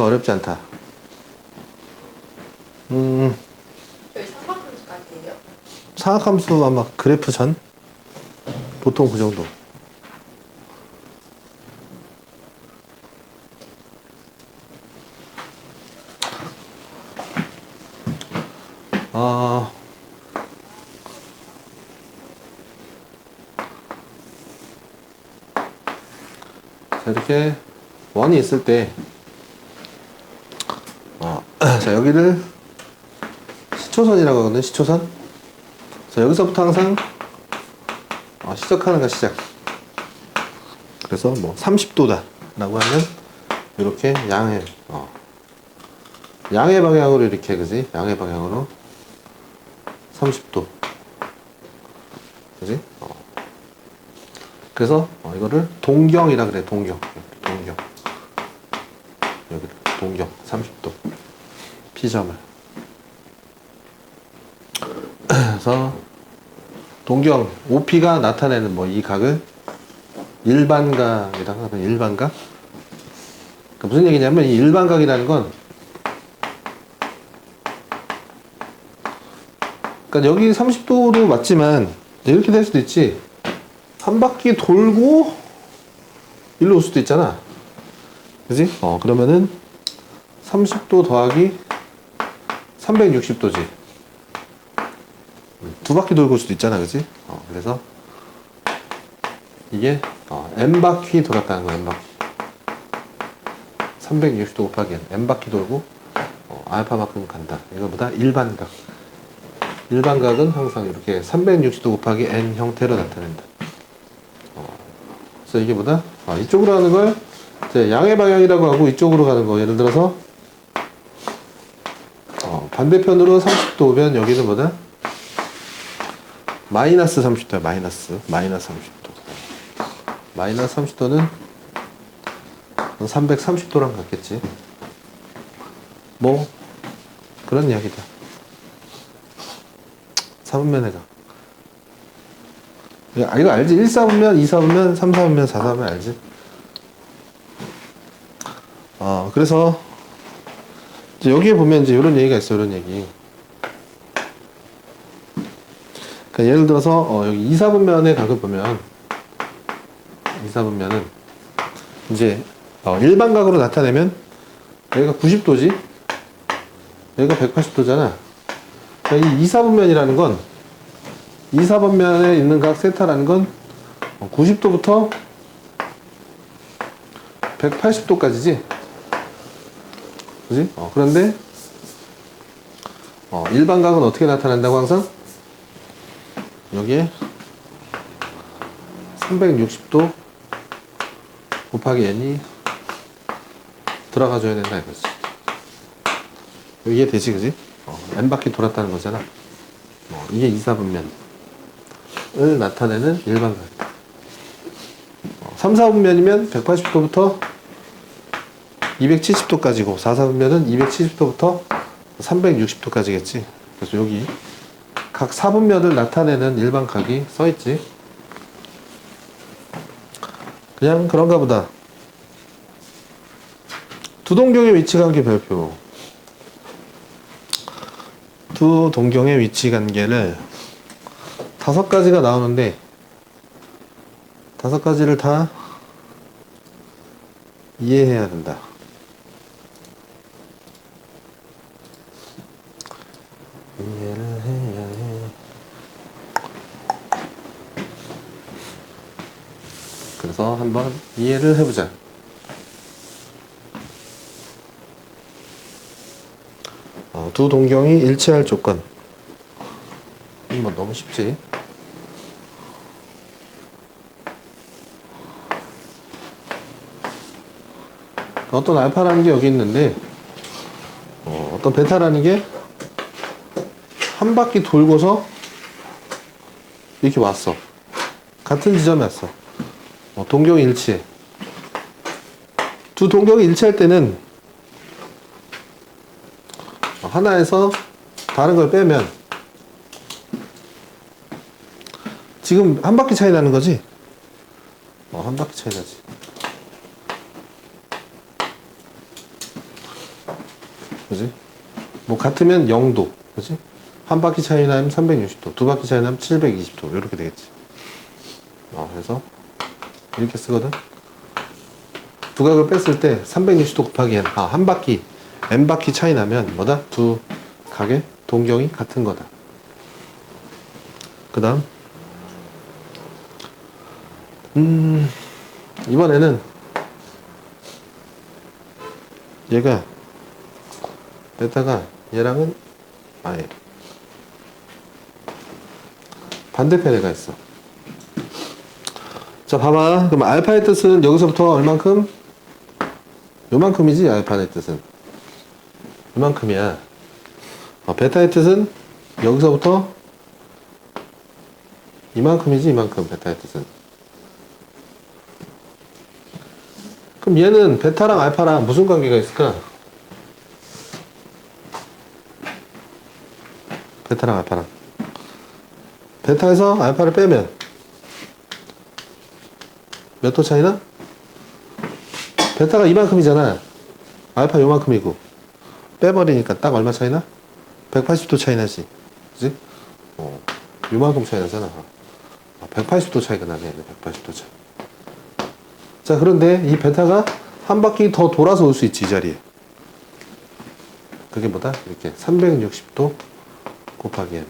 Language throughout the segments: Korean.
어렵지 않다. 음, 저희. 사각함수 아마 그래프 전? 보통 그 정도. 아, 자, 이렇게 원이 있을 때, 어, 자, 여기를 시초선이라고 하거든요, 시초선. 자, 여기서부터 항상 어, 시작하는 거 시작. 그래서 뭐 30도다 라고 하면 이렇게 양의 어, 양의 방향으로 이렇게 그지? 양의 방향으로 30도. 그지? 어. 그래서 어, 이거를 동경이라 그래. 동경. 동경. 여기를 동경 30도. P점을. 그래서 동경 OP가 나타내는 뭐 이 각을 일반각이라고 하면 일반각. 그 무슨 얘기냐면 이 일반각이라는 건 그러니까 여기 30도도 맞지만 이렇게 될 수도 있지. 한 바퀴 돌고 일로 올 수도 있잖아. 그지? 어, 그러면은 30도 더하기 360도지. 두 바퀴 돌고 올 수도 있잖아. 그지? 어, 그래서 이게 어, n 바퀴 돌았다는 거야. n 바퀴. 360도 곱하기 n. n 바퀴 돌고 어, 알파만큼 간다. 이거보다 일반각. 일반각은 항상 이렇게 360도 곱하기 n 형태로 나타낸다. 어, 그래서 이게 뭐다? 아, 이쪽으로 가는 걸 양의 방향이라고 하고 이쪽으로 가는 거. 예를 들어서 어, 반대편으로 30도 오면 여기는 뭐다? 마이너스 30도야. 마이너스. 마이너스 30도. 마이너스 30도는 330도랑 같겠지. 뭐 그런 이야기다. 4분면에 가. 아, 이거 알지? 1, 4분면, 2, 4분면, 3, 4분면, 4, 4분면 알지? 어, 그래서, 여기에 보면 이제 이런 얘기가 있어요, 이런 얘기. 그러니까 예를 들어서, 어, 여기 2, 4분면의 각을 보면, 2, 4분면은, 이제, 어, 일반각으로 나타내면, 여기가 90도지? 여기가 180도잖아. 이 2, 4분면이라는 건 2, 4분면에 있는 각 세타라는 건 90도부터 180도까지지. 그지? 어, 그런데 어, 일반각은 어떻게 나타난다고 항상? 여기에 360도 곱하기 n이 들어가줘야 된다 이거지. 이게 되지, 그지? 어, n 바퀴 돌았다는 거잖아. 어, 이게 2, 4분면을 나타내는 일반각. 어, 3, 4분면이면 180도부터 270도까지고 4, 4분면은 270도부터 360도까지겠지. 그래서 여기 각 4분면을 나타내는 일반 각이 써있지. 그냥 그런가 보다. 두 동경의 위치 관계 별표. 두 동경의 위치 관계를 다섯 가지가 나오는데 다섯 가지를 다 이해해야 된다. 이해를 해야 해. 그래서 한번 이해를 해보자. 어, 두 동경이 일치할 조건. 이뭐 너무 쉽지. 어떤 알파라는 게 여기 있는데, 어, 어떤 베타라는 게 한 바퀴 돌고서 이렇게 왔어. 같은 지점에 왔어. 어, 동경이 일치해. 두 동경이 일치할 때는 하나에서 다른 걸 빼면 지금 한 바퀴 차이 나는 거지? 어, 한 바퀴 차이 나지. 그지? 뭐 같으면 0도, 그지? 한 바퀴 차이 나면 360도, 두 바퀴 차이 나면 720도 이렇게 되겠지. 어, 그래서 이렇게 쓰거든. 두각을 뺐을 때 360도 곱하기 n, 아, 한 바퀴, n 바퀴 차이 나면 뭐다? 두 각의 동경이 같은 거다. 그 다음, 음, 이번에는 얘가 베타가 얘랑은 아예 반대편에 가 있어. 자, 봐봐. 그럼 알파의 뜻은 여기서부터 얼만큼? 요만큼이지, 알파의 뜻은. 요만큼이야. 어, 베타의 뜻은 여기서부터 이만큼이지, 이만큼, 베타의 뜻은. 그럼 얘는 베타랑 알파랑 무슨 관계가 있을까? 베타랑 알파랑. 베타에서 알파를 빼면 몇 도 차이나? 베타가 이만큼이잖아. 알파 요만큼이고. 빼버리니까 딱 얼마 차이나? 180도 차이 나지. 그지? 어, 요만큼 차이 나잖아. 아, 180도 차이가 나네. 180도 차이. 자, 그런데 이 베타가 한 바퀴 더 돌아서 올 수 있지, 이 자리에. 그게 뭐다? 이렇게 360도 곱하기 n.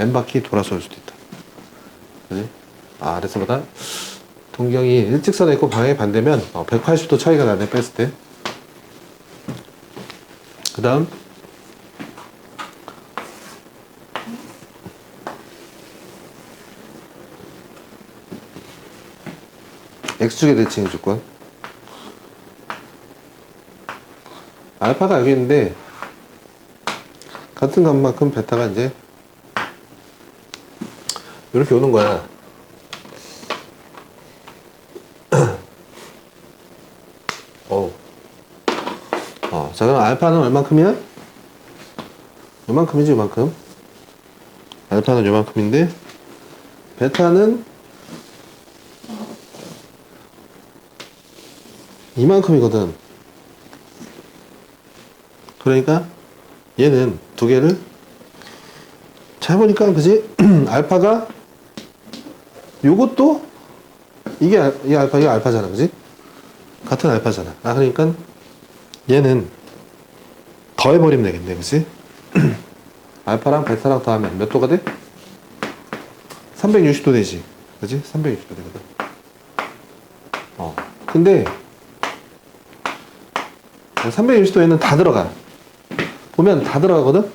n 바퀴 돌아서 올 수도 있다. 그지? 아, 그래서 뭐다? 동경이 일직선에 있고 방향이 반대면 어, 180도 차이가 나네, 뺐을 때. 그 다음, X축의 대칭 조건. 알파가 여기 있는데, 같은 값만큼 베타가 이제, 이렇게 오는 거야. 어우. 어, 자, 그럼 알파는 얼만큼이야? 요만큼이지, 요만큼. 알파는 요만큼인데, 베타는 이만큼이거든. 그러니까 얘는 두 개를 잘 보니까 그지? 알파가 요것도 이게 알- 이 알파 이게 알파잖아, 그지? 같은 알파잖아. 아 그러니까 얘는 더해버리면 되겠네, 그지? 알파랑 베타랑 더하면 몇 도가 돼? 360도 되지, 그지? 360도 되거든. 어. 근데 360도에는 다 들어가. 보면 다 들어가거든?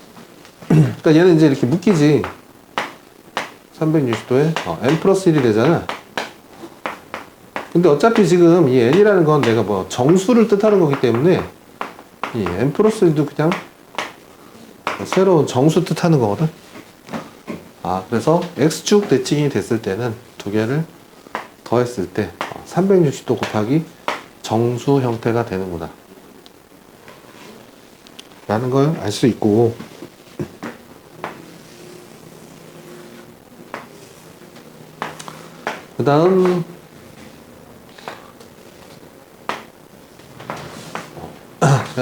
그러니까 얘는 이제 이렇게 묶이지. 360도에 어, n 플러스 1이 되잖아. 근데 어차피 지금 이 n이라는 건 내가 뭐 정수를 뜻하는 거기 때문에 이 n 플러스 1도 그냥 새로운 정수 뜻하는 거거든. 아, 그래서 x축 대칭이 됐을 때는 두 개를 더했을 때 360도 곱하기 정수 형태가 되는구나. 라는 걸 알 수 있고, 그 다음,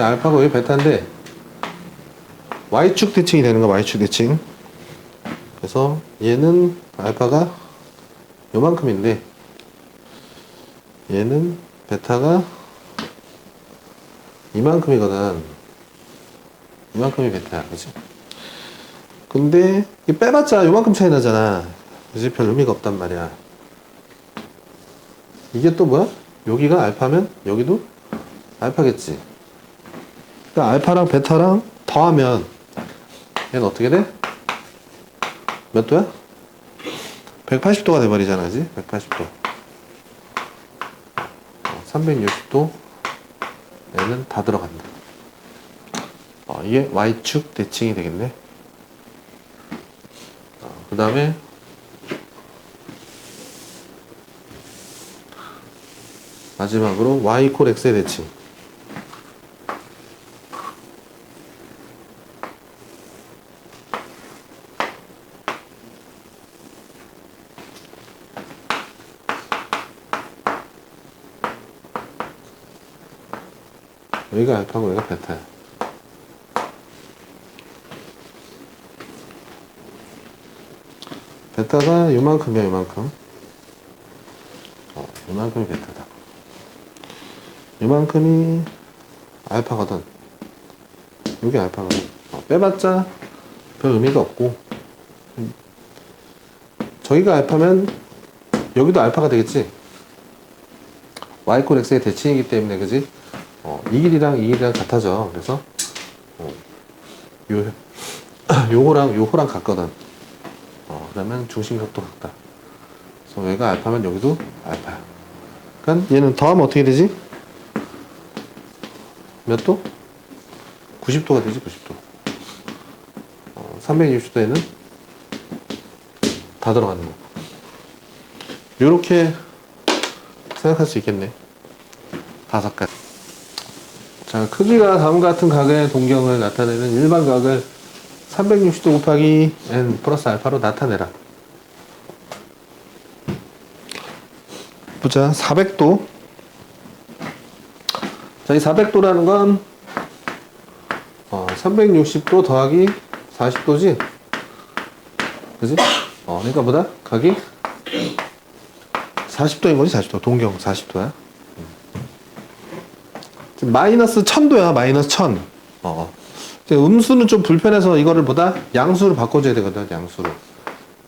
알파가 왜 베타인데, Y축 대칭이 되는 거, Y축 대칭. 그래서 얘는 알파가 요만큼인데, 얘는 베타가 이만큼이거든. 이만큼이 베타야, 그지? 근데 이 빼봤자 요만큼 차이 나잖아. 그지? 별 의미가 없단 말이야. 이게 또 뭐야? 여기가 알파면 여기도 알파겠지. 그러니까 알파랑 베타랑 더하면 얘는 어떻게 돼? 몇 도야? 180도가 돼버리잖아, 그지? 180도. 360도 얘는 다 들어간다. 어, 이게 Y축 대칭이 되겠네. 어, 그 다음에 마지막으로 Y 콜 X의 대칭. 여기가 알파고 여기가 베타야. 베타가 요만큼이야 요만큼. 어, 요만큼이 베타다. 요만큼이 알파거든. 여기 알파거든. 어, 빼봤자 별 의미가 없고. 음. 저기가 알파면 여기도 알파가 되겠지. y 콜 x의 대칭이기 때문에 그지? 어, 이 길이랑 이 길이랑 같아져. 그래서 어, 요 요거랑 요거랑 같거든. 어, 그러면 중심각도 같다. 그래서 얘가 알파면 여기도 알파야. 그러니까 얘는 더하면 어떻게 되지? 몇 도? 90도가 되지 90도. 어, 360도에는 다 들어가는 거. 요렇게 생각할 수 있겠네. 다섯 가지. 자, 크기가 다음과 같은 각의 동경을 나타내는 일반 각을 360도 곱하기 n 플러스 알파로 나타내라. 보자, 400도. 자, 이 400도라는 건 어, 360도 더하기 40도지? 그지? 어, 그러니까 뭐다? 각이 40도인 거지, 40도. 동경 40도야. 마이너스 1000도야, 마이너스 1000. 어. 음수는 좀 불편해서 이거를 보다 양수로 바꿔줘야 되거든, 양수로.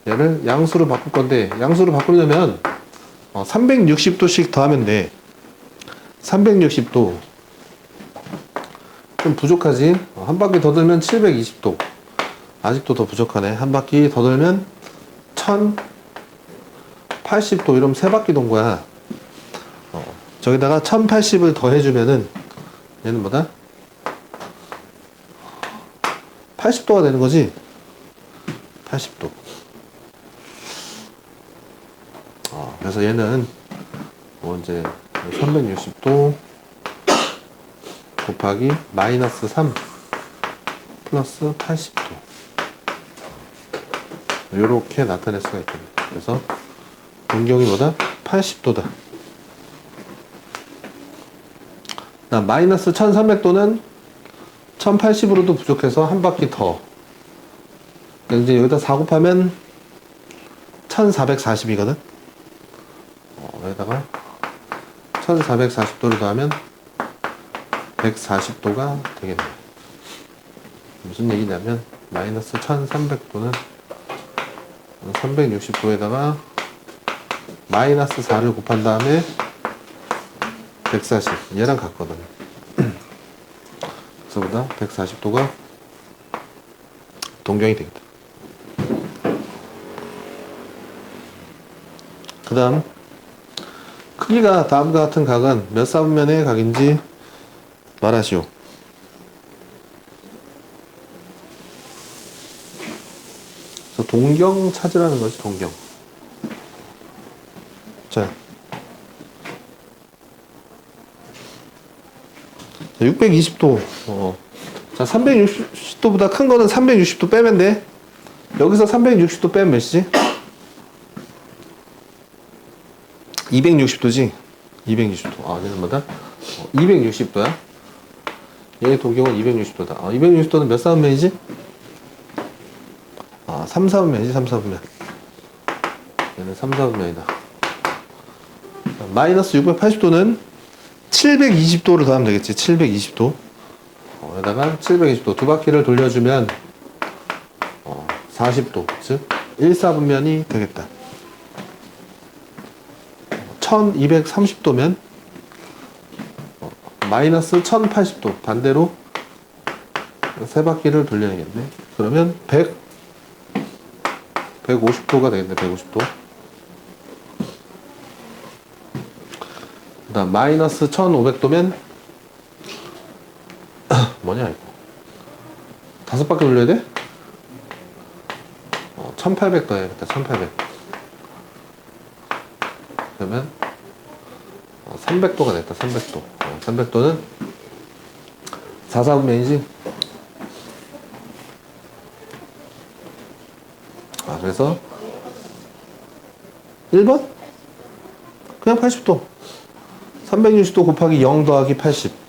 얘를 양수로 바꿀 건데, 양수로 바꾸려면 어, 360도씩 더하면 돼. 360도. 좀 부족하지? 어, 한 바퀴 더 돌면 720도. 아직도 더 부족하네. 한 바퀴 더 돌면 1080도. 이러면 세 바퀴 돈 거야. 어, 저기다가 1080을 더 해주면은 얘는 뭐다? 80도가 되는 거지? 80도. 어, 그래서 얘는 뭐 이제 360도 곱하기 마이너스 3 플러스 80도. 이렇게 나타낼 수가 있겠네. 그래서 동경이 뭐다? 80도다. 나 마이너스 1300도는 1080으로도 부족해서 한 바퀴 더. 이제 여기다 4 곱하면 1440이거든? 어, 여기다가 1440도를 더하면 140도가 되겠네. 무슨 얘기냐면, 마이너스 1300도는 360도에다가 마이너스 4를 곱한 다음에 140. 얘랑 같거든. 그래서보다 140도가 동경이 되겠다. 그 다음, 크기가 다음과 같은 각은 몇 사분면의 각인지 말하시오. 동경 찾으라는 것이 동경. 자. 620도. 어. 자, 360도보다 큰 거는 360도 빼면 돼. 여기서 360도 빼면 몇이지? 260도지? 260도. 아, 얘는 뭐다? 어, 260도야? 얘의 도경은 260도다. 아, 260도는 몇 사분면이지? 아, 3, 4분면이지, 3, 4분면. 얘는 3, 4분면이다. 마이너스 680도는 720도를 더하면 되겠지. 720도. 어, 여기다가 720도. 두 바퀴를 돌려주면, 어, 40도. 즉, 1, 4분면이 되겠다. 1230도면 어, 마이너스 1080도 반대로 세 바퀴를 돌려야겠네 그러면 100 150도가 되겠네 150도 그 다음 마이너스 1500도면 뭐냐 이거? 다섯 바퀴 돌려야 돼? 어, 1800 더해야겠다 1800 그러면 300도가 됐다 300도. 어, 300도는 4사분면이지? 아 그래서 1번? 그냥 80도 360도 곱하기 0 더하기 80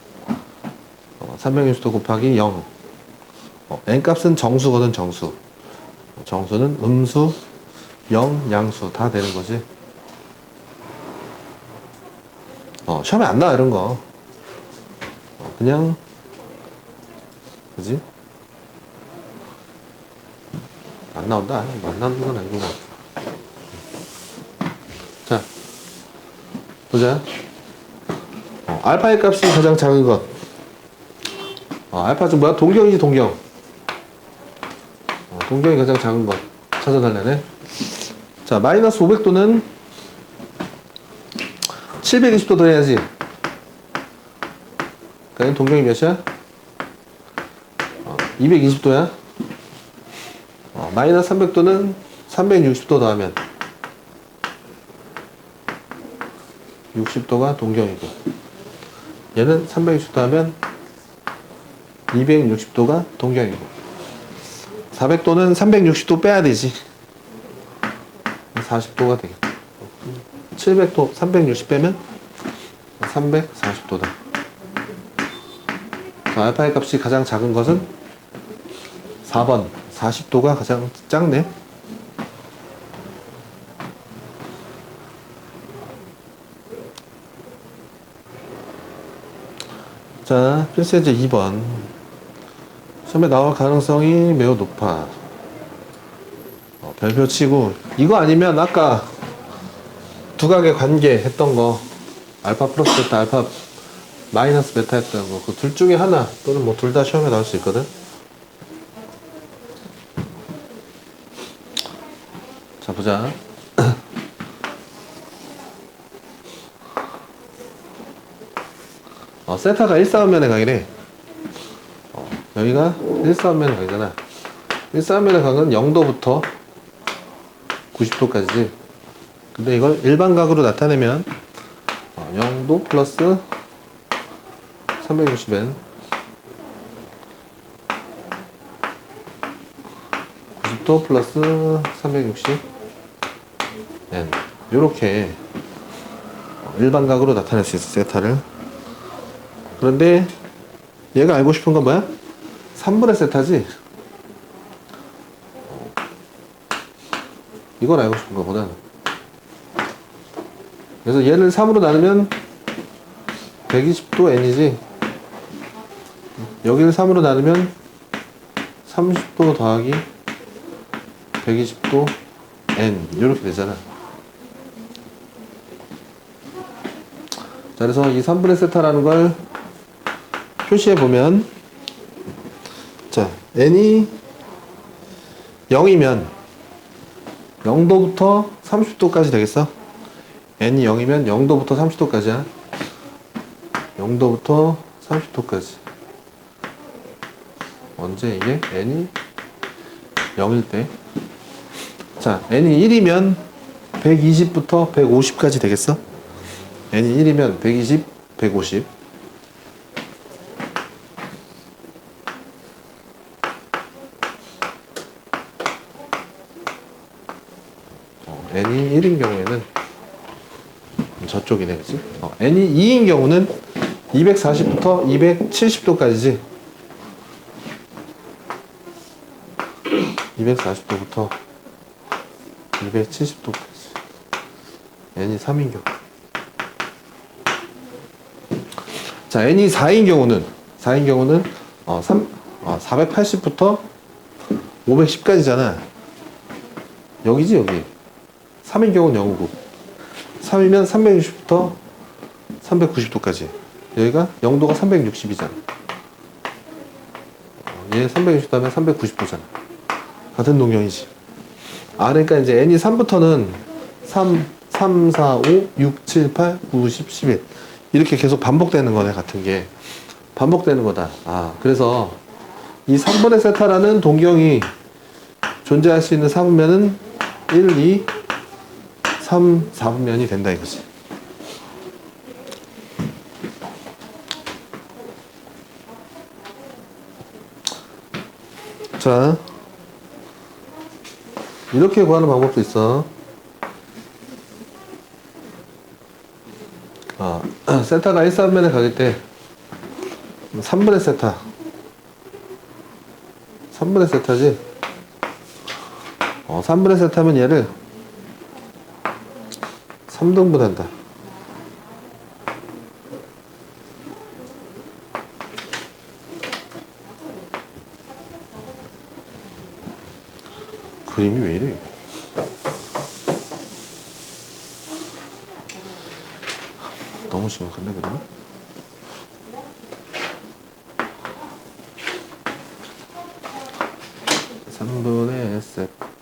360도 곱하기 0. 어, n 값은 정수거든 정수. 정수는 음수, 0, 양수 다 되는 거지. 어, 시험에 안 나와 이런 거. 어, 그냥 그지? 안 나온다. 안 나오는 건 아니고. 자, 보자. 어, 알파의 값이 가장 작은 것. 어, 알파 좀 뭐야? 동경이지 동경. 어, 동경이 가장 작은 것 찾아달라네. 자, 마이너스 500도는 720도 더해야지. 그러니까 동경이 몇이야? 어, 220도야. 어, 마이너스 300도는 360도 더하면 60도가 동경이고 얘는 360도 하면 260도가 동경이고 400도는 360도 빼야 되지. 40도가 되겠다. 700도 360 빼면 340도다. 알파의 값이 가장 작은 것은 4번. 40도가 가장 작네 자 필수제 2번. 시험에 나올 가능성이 매우 높아. 어, 별표 치고 이거 아니면 아까 두각의 관계 했던 거 알파 플러스 베타 알파 마이너스 베타 했던 거 그 둘 중에 하나 또는 뭐 둘 다 시험에 나올 수 있거든? 자 보자 어, 세타가 1사음면에 가기래 어, 여기가 1사음면에 가기잖아. 1사음면에 각은 0도부터 90도까지지. 근데 이걸 일반각으로 나타내면 어, 0도 플러스 360n 90도 플러스 360 n 요렇게 어, 일반각으로 나타낼 수 있어 세타를 그런데 얘가 알고 싶은 건 뭐야? 3분의 세타지? 어, 이걸 알고 싶은 거보다 그래서 얘를 3으로 나누면 120도 n이지. 여기를 3으로 나누면 30도 더하기 120도 n. 이렇게 되잖아. 자 그래서 이 3분의 세타라는 걸 표시해 보면 자 n이 0이면 0도부터 30도까지 되겠어? n이 0이면 0도부터 30도까지야. 0도부터 30도까지. 언제 이게? n이 0일 때. 자, n이 1이면 120부터 150까지 되겠어? n이 1이면 120, 150 어, n이 1인 경우에는 저쪽이네, 그치? 어, n이 2인 경우는 240부터 270도까지지. 240도부터 270도까지. n이 3인 경우. 자, n이 4인 경우는, 4인 경우는, 어, 3, 어, 480부터 510까지잖아. 여기지, 여기. 3인 경우는 0이고. 3이면 360부터 390도까지. 여기가 0도가 360이잖아. 얘 360도면 390도잖아. 같은 동경이지. 아, 그러니까 이제 n이 3부터는 3, 3, 4, 5, 6, 7, 8, 9, 10, 11. 이렇게 계속 반복되는 거네, 같은 게. 반복되는 거다. 아, 그래서 이 3분의 세타라는 동경이 존재할 수 있는 3분면은 1, 2, 3, 4분면이 된다 이거지. 자, 이렇게 구하는 방법도 있어. 아, 세타가 1사분면에 가기 때 3분의 세타 3분의 세타지 어 3분의 세타면 얘를 3등분 한다. 그림이 왜 이래? 너무 심각한데, 그러면? 분의 SF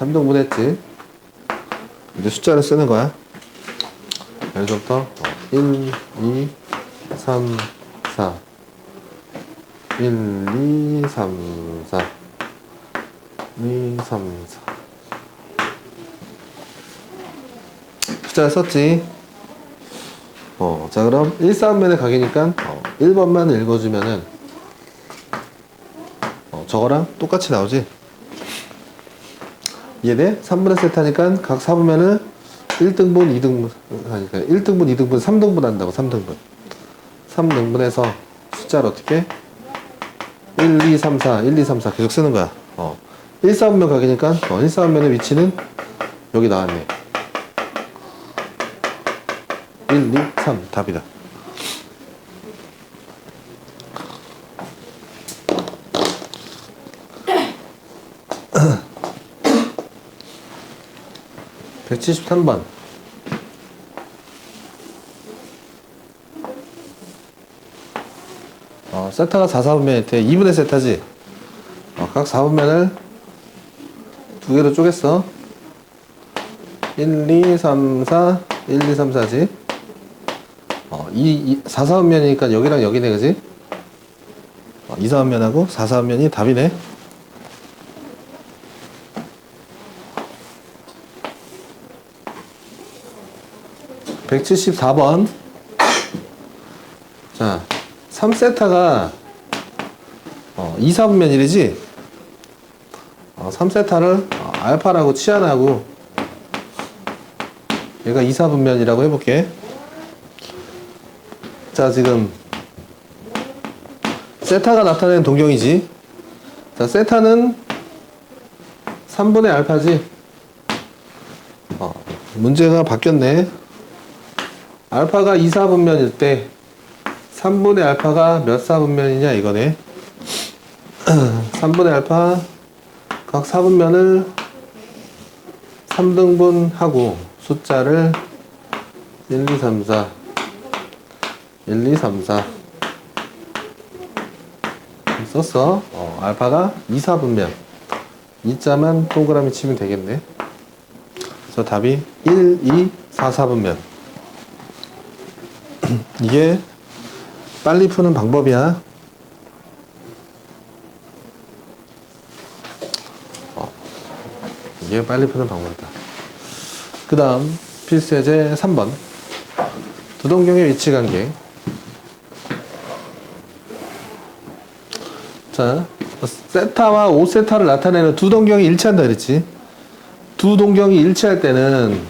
3등분 했지. 이제 숫자를 쓰는 거야. 여기서부터 1, 2, 3, 4. 1, 2, 3, 4. 2, 3, 4. 숫자를 썼지. 어, 자, 그럼 1, 3면에 각이니까 어, 1번만 읽어주면은 어, 저거랑 똑같이 나오지. 이해돼? 3분의 세타니까 각 4분면은 1등분, 2등분 하니까 1등분, 2등분, 3등분 한다고 3등분 3등분해서 숫자를 어떻게 1, 2, 3, 4, 1, 2, 3, 4 계속 쓰는 거야 어. 1, 4분면 가기니까 어, 1, 4분면의 위치는 여기 나왔네 1, 2, 3 답이다. (173번) 어, 세타가 4, 4분면일 때 2분의 세타지 어, 각 4분면을 두 개로 쪼갰어 1, 2, 3, 4 1, 2, 3, 4지 어, 이, 이 4, 4원면이니까 여기랑 여기네, 그지? 어, 2, 4원면하고 4, 4원면이 답이네. (174번) 자 3세타가 어, 2, 4분면이지? 어, 3세타를 어, 알파라고 치환하고 얘가 2, 4분면이라고 해볼게. 자 지금 세타가 나타낸 동경이지. 자 세타는 3분의 알파지. 어, 문제가 바뀌었네 알파가 2, 4분면일 때 3분의 알파가 몇 4분면이냐 이거네 3분의 알파 각 4분면을 3등분하고 숫자를 1, 2, 3, 4 1, 2, 3, 4 썼어. 어, 알파가 2, 4분면. 2자만 동그라미 치면 되겠네. 그래서 답이 1, 2, 4, 4분면. 이게 빨리 푸는 방법이야. 어, 이게 빨리 푸는 방법이다. 그 다음 필수예제 3번. 두동경의 위치 관계. 자, 세타와 5세타를 나타내는 두 동경이 일치한다 그랬지. 두 동경이 일치할 때는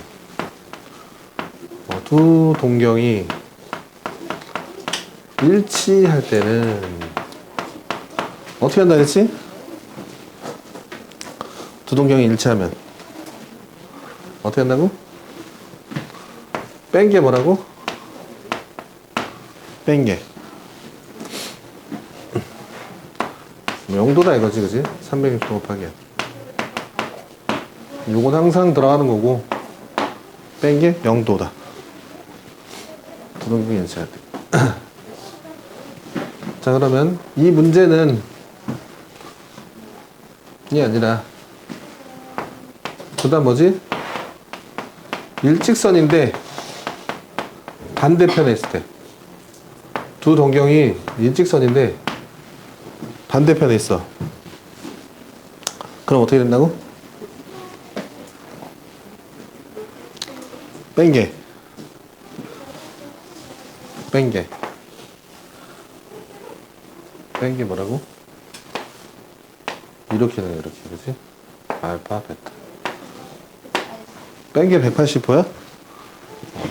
어, 두 동경이 일치할 때는 어떻게 한다 그랬지? 두 동경이 일치하면 어떻게 한다고? 뺀 게 뭐라고? 뺀 게. 영도다 이거지, 그지? 360도 곱하기. 요건 항상 들어가는 거고, 뺀게 영도다. 두 동경이 연치할 때. 자, 그러면 이 문제는 이 아니라, 그 다음 뭐지? 일직선인데, 반대편에 있을 때. 두 동경이 일직선인데 반대편에 있어. 그럼 어떻게 된다고? 뺀게. 뺀게. 뺀 게 뭐라고? 이렇게는 이렇게, 그지? 알파, 베타. 뺀 게 180호야?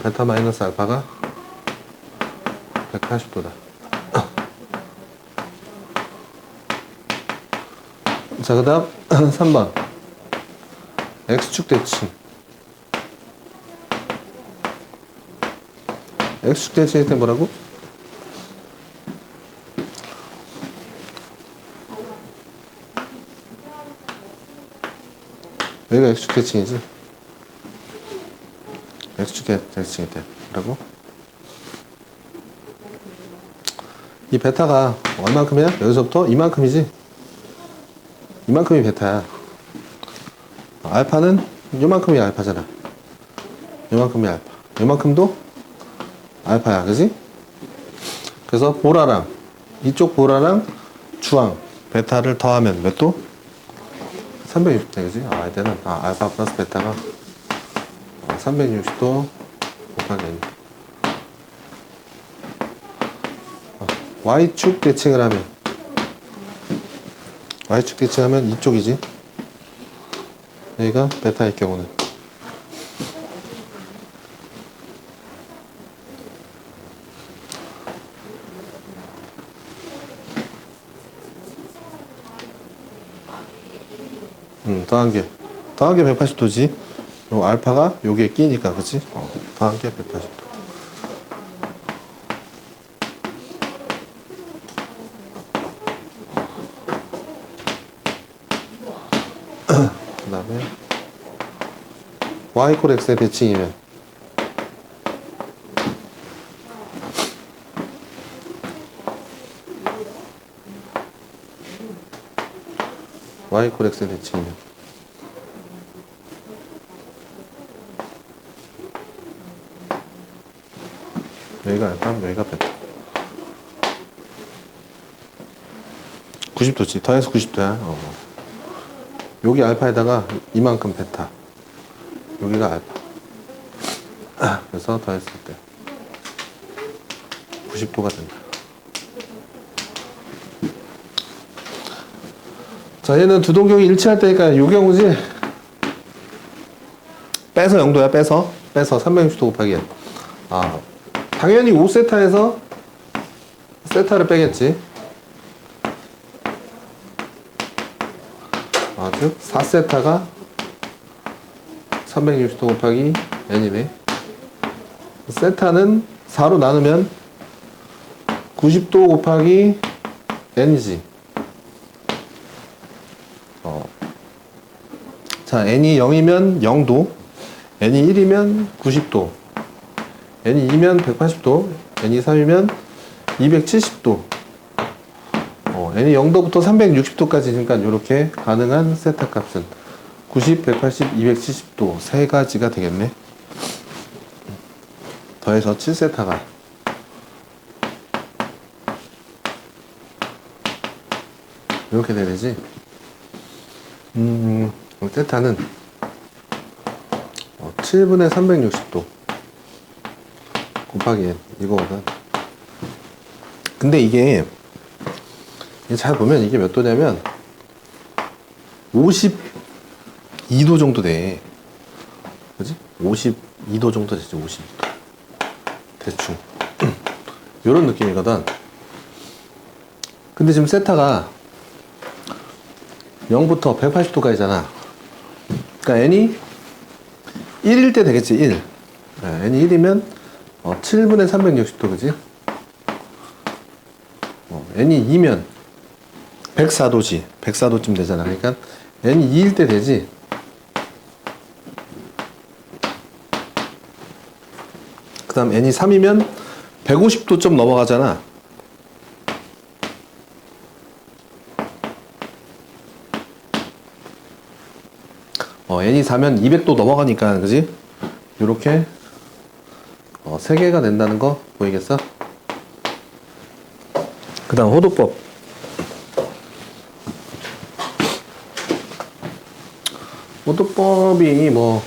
베타 마이너스 알파가 180도다. 자, 그 다음 3번. X축 대칭. X축 대칭일 때 뭐라고? 여기가 X축 대칭이지? X축 대- 대칭일 때 뭐라고? 이 베타가 얼만큼이야? 여기서부터 이만큼이지? 이만큼이 베타야. 알파는 요만큼이 알파잖아. 요만큼이 알파. 요만큼도 알파야. 그지? 그래서 보라랑 이쪽 보라랑 주황 베타를 더하면 몇 도? 360도 그지? 아 이때는 아, 알파 플러스 베타가? 360도 곱하기 n 어, y축 대칭을 하면. Y축 대칭하면 이쪽이지? 여기가 베타일 경우는 음, 더한 게 더한 게 180도지. 요 알파가 여기에 끼니까 그치? 어, 더한 게 180도. 그 다음에 y 콜 x의 대칭이면 y 콜 x의 대칭이면 여기가 알파 여기가 베타 90도지 더해서 90도야. 어. 여기 알파에다가 이만큼 베타. 여기가 알파. 그래서 더했을 때 90도가 된다. 자 얘는 두 동격이 일치할 때니까 요 경우지? 빼서 0도야 빼서. 빼서 360도 곱하기 n 아 당연히 5세타에서 세타를 빼겠지 아, 즉 4세타가 360도 곱하기 n이네. 세타는 4로 나누면 90도 곱하기 n이지. 어. 자, n이 0이면 0도, n이 1이면 90도, n이 2면 180도, n이 3이면 270도. 어, n이 0도부터 360도까지니까 이렇게 가능한 세타 값은 90, 180, 270도 세 가지가 되겠네. 더해서 7세타가 이렇게 되지. 음, 세타는 어, 7분의 360도 곱하기 이거거든. 근데 이게 잘 보면 이게 몇 도냐면 52도 정도 돼. 그지? 52도 정도 되지, 52도. 대충. 요런 느낌이거든. 근데 지금 세타가 0부터 180도까지잖아. 그러니까 n이 1일 때 되겠지, 1. 네, n이 1이면 어, 7분의 360도, 그지? 어, n이 2면 104도지. 104도쯤 되잖아. 그러니까 n이 2일 때 되지. 그 다음 n이 3이면 150도 좀 넘어가잖아. 어, n이 4면 200도 넘어가니까, 그지? 요렇게, 어, 3개가 된다는 거 보이겠어? 그 다음 호도법. 호도법이 뭐,